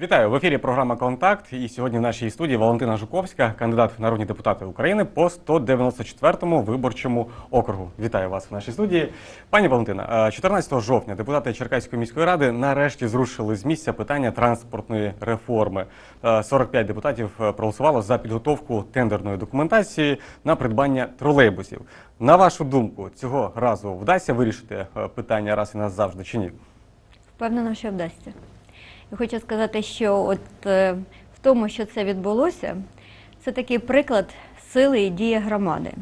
Вітаю в ефірі. Програма Контакт. І сьогодні в нашій студії Валентина Жуковська, кандидат в народні депутати України по 194-му виборчому округу. Вітаю вас в нашій студії. Пані Валентина, е, 14 жовтня депутати Черкаської міської ради нарешті зрушили з місця питання транспортної реформи. Е, 45 депутатів е, проголосувало за підготовку тендерної документації на придбання тролейбусів. На вашу думку, цього разу вдасться вирішити е, питання раз і назавжди чи ні? Впевнена, що вдасться. Я хочу сказати, що от е, в тому, що це відбулося, це такий приклад сили і дії громади.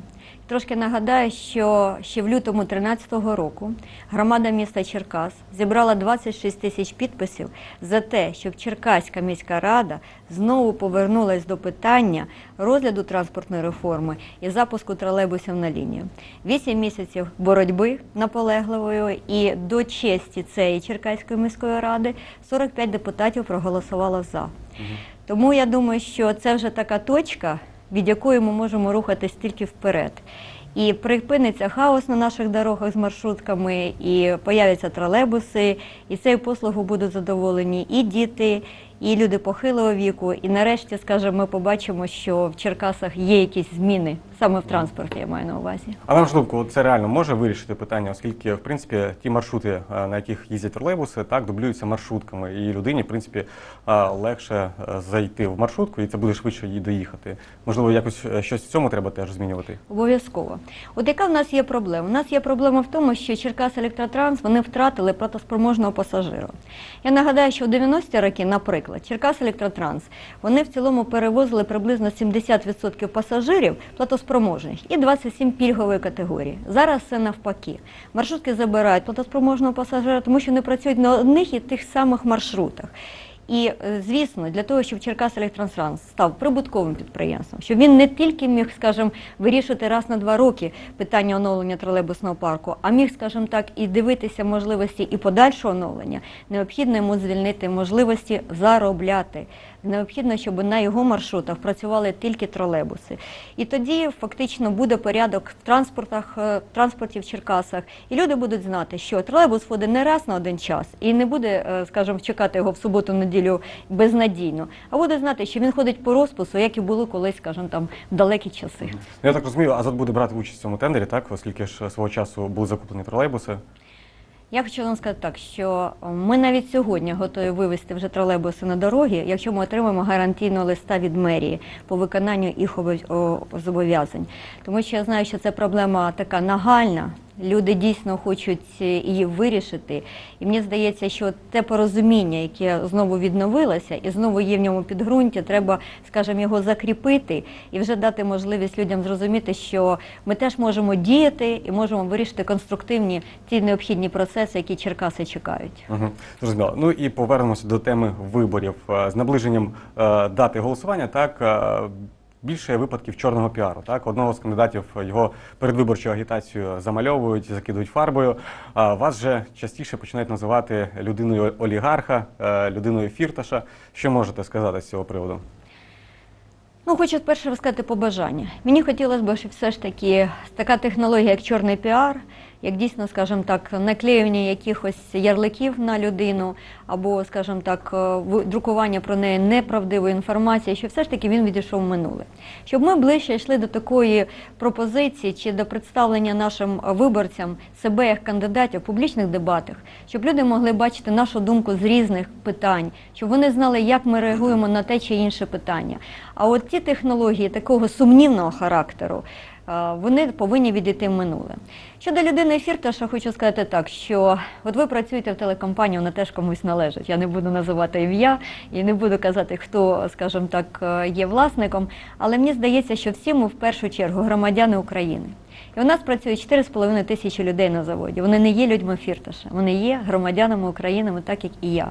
Трошки нагадаю, що ще в лютому 2013 року громада міста Черкас зібрала 26 тисяч підписів за те, щоб Черкаська міська рада знову повернулась до питання розгляду транспортної реформи і запуску тролейбусів на лінію. Вісім місяців боротьби наполегливої і до честі цієї Черкаської міської ради 45 депутатів проголосувало за. Тому я думаю, що це вже така точка, від якої ми можемо рухатись тільки вперед. І припиниться хаос на наших дорогах з маршрутками, і появляться тролейбуси, і цією послугою будуть задоволені і діти, і люди похилого віку. І нарешті, скажімо, ми побачимо, що в Черкасах є якісь зміни саме в транспорті, я маю на увазі. А на вашу думку, це реально може вирішити питання, оскільки в принципі ті маршрути, е, на яких їздять тролейбуси, так дублюються маршрутками, і людині, в принципі, е, легше е, зайти в маршрутку, і це буде швидше їй доїхати. Можливо, якось щось в цьому треба теж змінювати. Обов'язково. От яка в нас є проблема? У нас є проблема в тому, що Черкас Електротранс вони втратили платоспроможного пасажира. Я нагадаю, що в 90-ті роки, наприклад, Черкас Електротранс вони в цілому перевозили приблизно 70% пасажирів платоспроможних і 27 пільгової категорії. Зараз це навпаки. Маршрутки забирають платоспроможного пасажира, тому що не працюють на одних і тих самих маршрутах. І е, звісно, для того, щоб Черкас Електротранс став прибутковим підприємством, щоб він не тільки міг, скажімо, вирішувати раз на два роки питання оновлення тролейбусного парку, а міг, скажімо так, і дивитися можливості і подальшого оновлення, необхідно йому звільнити можливості заробляти. Необхідно, щоб на його маршрутах працювали тільки тролейбуси. І тоді фактично буде порядок в транспортах, е, в транспорті в Черкасах, і люди будуть знати, що тролейбус ходить не раз на один час і не буде, е, скажімо, чекати його в суботу, неділю безнадійно, а буде знати, що він ходить по розпису, як і було колись, скажімо, там в далекі часи. Ну, Я так розумію, Азот буде брати участь в цьому тендері, так, оскільки ж свого часу були закуплені тролейбуси. Я хочу вам сказати так, що ми навіть сьогодні готові вивести вже тролейбуси на дороги, якщо ми отримаємо гарантійного листа від мерії по виконанню їх зобов'язань. Тому що я знаю, що це проблема така нагальна. Люди дійсно хочуть е, її вирішити. І мені здається, що те порозуміння, яке знову відновилося, і знову є в ньому підґрунтя, треба, скажімо, його закріпити і вже дати можливість людям зрозуміти, що ми теж можемо діяти і можемо вирішити конструктивні ті необхідні процеси, які Черкаси чекають. Угу. Зрозуміло. Ну і повернемося до теми виборів. Е, З наближенням е, дати голосування, так. Більше випадків чорного піару. Так, одного з кандидатів його передвиборчу агітацію замальовують, закидують фарбою. А вас же частіше починають називати людиною олігарха, е, людиною фірташа. Що можете сказати з цього приводу? Ну, хочу перше розказати побажання. Мені хотілося б, щоб все ж таки така технологія, як чорний піар, як дійсно, скажімо так, наклеювання якихось ярликів на людину, або, скажімо так, е, друкування про неї неправдивої інформації, що все ж таки він відійшов в минуле. Щоб ми ближче йшли до такої пропозиції чи до представлення нашим виборцям себе як кандидатів в публічних дебатах, щоб люди могли бачити нашу думку з різних питань, щоб вони знали, як ми реагуємо на те чи інше питання. А от ті технології такого сумнівного характеру, вони повинні відійти в минуле. Щодо людини Фірташа, хочу сказати так, що от ви працюєте в телекомпанії, вона теж комусь належить. Я не буду називати ім'я і не буду казати, хто, скажімо так, е, є власником, але мені здається, що всі ми в першу чергу громадяни України. І у нас працює 4,5 тисячі людей на заводі. Вони не є людьми Фірташа, вони є громадянами України, так як і я.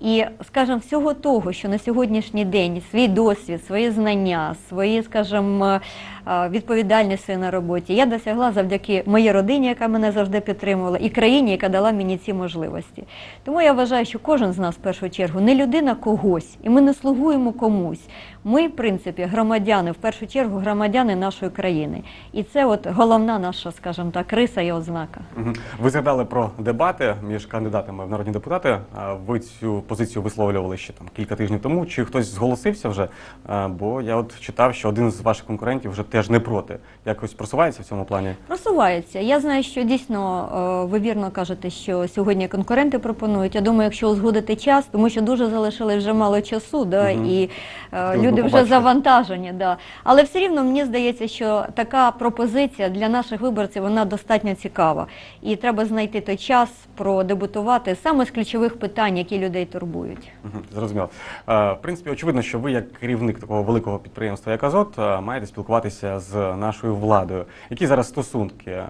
І, скажімо, всього того, що на сьогоднішній день свій досвід, свої знання, свої, скажімо, е, відповідальність на роботі я досягла завдяки моїй родині, яка мене завжди підтримувала, і країні, яка дала мені ці можливості. Тому я вважаю, що кожен з нас в першу чергу не людина когось, і ми не слугуємо комусь. Ми, в принципі, громадяни, в першу чергу, громадяни нашої країни. І це от головна наша, скажімо так, риса і ознака. Мгм. Ви згадали про дебати між кандидатами в народні депутати. А Ви цю позицію висловлювали ще там кілька тижнів тому. Чи хтось зголосився вже? А, Бо я от читав, що один з ваших конкурентів вже теж не проти. Якось просувається в цьому плані. Просувається. Я знаю, що дійсно е, ви вірно кажете, що сьогодні конкуренти пропонують. Я думаю, якщо узгодити час, тому що дуже залишили вже мало часу, да, Мгм. і е, Хотілося б люди вже побачити. завантажені. Да. Але все рівно мені здається, що така пропозиція для наших виборців вона достатньо цікава. І треба знайти той час продебутувати саме з ключових питань, які людей турбують. Зрозуміло. Е, В принципі, очевидно, що ви, як керівник такого великого підприємства, як Азот, е, маєте спілкуватися з нашою владою. Які зараз стосунки е,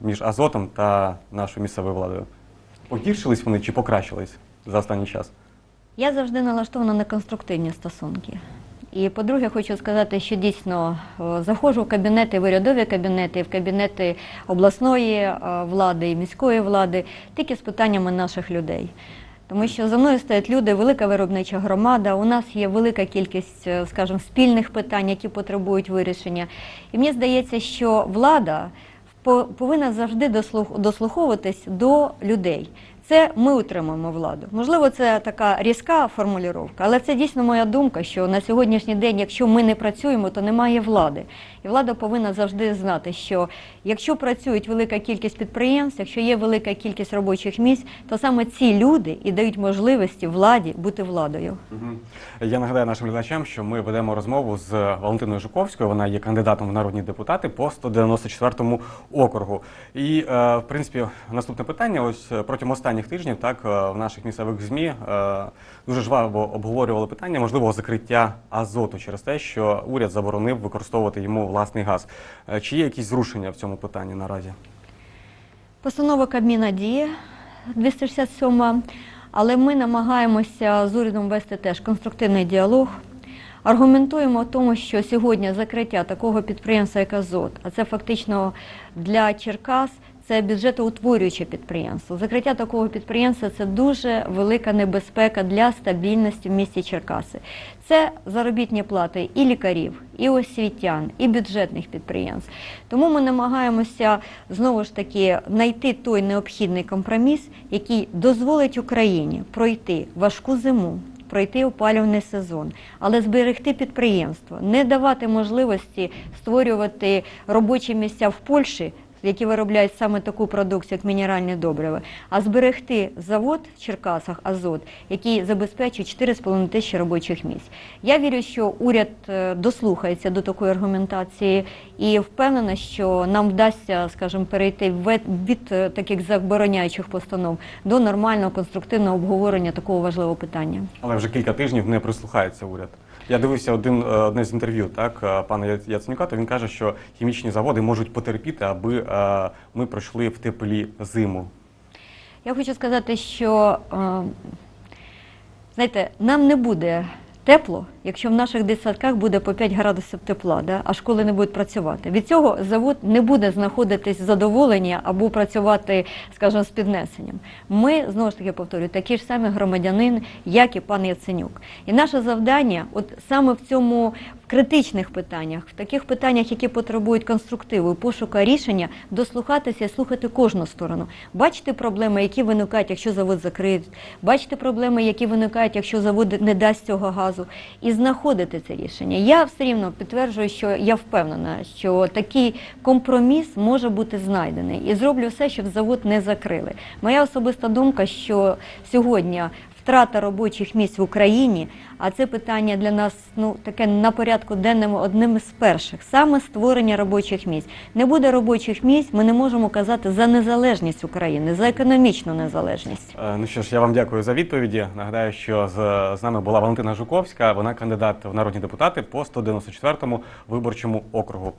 між Азотом та нашою місцевою владою? Погіршились вони чи покращились за останній час? Я завжди налаштована на конструктивні стосунки. І по-друге, хочу сказати, що дійсно е, заходжу в кабінети, урядові кабінети, в кабінети обласної е, влади і міської влади тільки з питаннями наших людей. Тому що за мною стоять люди, велика виробнича громада. У нас є велика кількість, е, скажімо, спільних питань, які потребують вирішення. І мені здається, що влада повинна завжди дослуховуватись до людей. Це ми утримуємо владу. Можливо, це така різка формулювання, але це дійсно моя думка, що на сьогоднішній день, якщо ми не працюємо, то немає влади. І влада повинна завжди знати, що якщо працюють велика кількість підприємств, якщо є велика кількість робочих місць, то саме ці люди і дають можливості владі бути владою. Я нагадаю нашим глядачам, що ми ведемо розмову з Валентиною Жуковською. Вона є кандидатом в народні депутати по 194 округу. І, е, в принципі, наступне питання. Ось е, протягом останніх тижнів, так е, в наших місцевих змі е, дуже жваво обговорювали питання можливого закриття азоту через те, що уряд заборонив використовувати йому власний газ. Е, Чи є якісь зрушення в цьому питанні наразі? Постанова Кабміна діє 267, але ми намагаємося з урядом вести теж конструктивний діалог. Аргументуємо в тому, що сьогодні закриття такого підприємства, як Азот, а це фактично для Черкас. Це бюджетоутворююче підприємство. Закриття такого підприємства це дуже велика небезпека для стабільності в місті Черкаси. Це заробітні плати і лікарів, і освітян, і бюджетних підприємств. Тому ми намагаємося знову ж таки знайти той необхідний компроміс, який дозволить Україні пройти важку зиму. Пройти опалювальний сезон, але зберегти підприємство, не давати можливості створювати робочі місця в Польщі, які виробляють саме таку продукцію, як мінеральні добрива, а зберегти завод в Черкасах Азот, який забезпечує 4,5 тисячі робочих місць. Я вірю, що уряд е, дослухається до такої аргументації і впевнена, що нам вдасться, скажімо, перейти від е, таких забороняючих постанов до нормального конструктивного обговорення такого важливого питання. Але вже кілька тижнів не прислухається уряд. Я дивився один е, одне з інтерв'ю, так е, пана Яценюка, то він каже, що хімічні заводи можуть потерпіти, аби е, ми пройшли в теплі зиму. Я хочу сказати, що знаєте, нам не буде тепло, якщо в наших дитсадках буде по 5 градусів тепла, да, а школи не будуть працювати. Від цього завод не буде знаходитись задоволення або працювати, скажімо, з піднесенням. Ми знову ж таки повторюю, такі ж самі громадянин, як і пан Яценюк. І наше завдання, от саме в цьому в критичних питаннях, в таких питаннях, які потребують конструктиву і пошука рішення, дослухатися і слухати кожну сторону, бачити проблеми, які виникають, якщо завод закриють, бачити проблеми, які виникають, якщо завод не дасть цього газу, і знаходити це рішення. Я все рівно підтверджую, що я впевнена, що такий компроміс може бути знайдений, і зроблю все, щоб завод не закрили. Моя особиста думка, що сьогодні втрата робочих місць в Україні, а це питання для нас ну таке на порядку денному одним із перших, саме створення робочих місць. Не буде робочих місць, ми не можемо казати за незалежність України, за економічну незалежність. Е, Ну що ж, я вам дякую за відповіді. Нагадаю, що з, з нами була Валентина Жуковська, вона кандидат в народні депутати по 194 виборчому округу.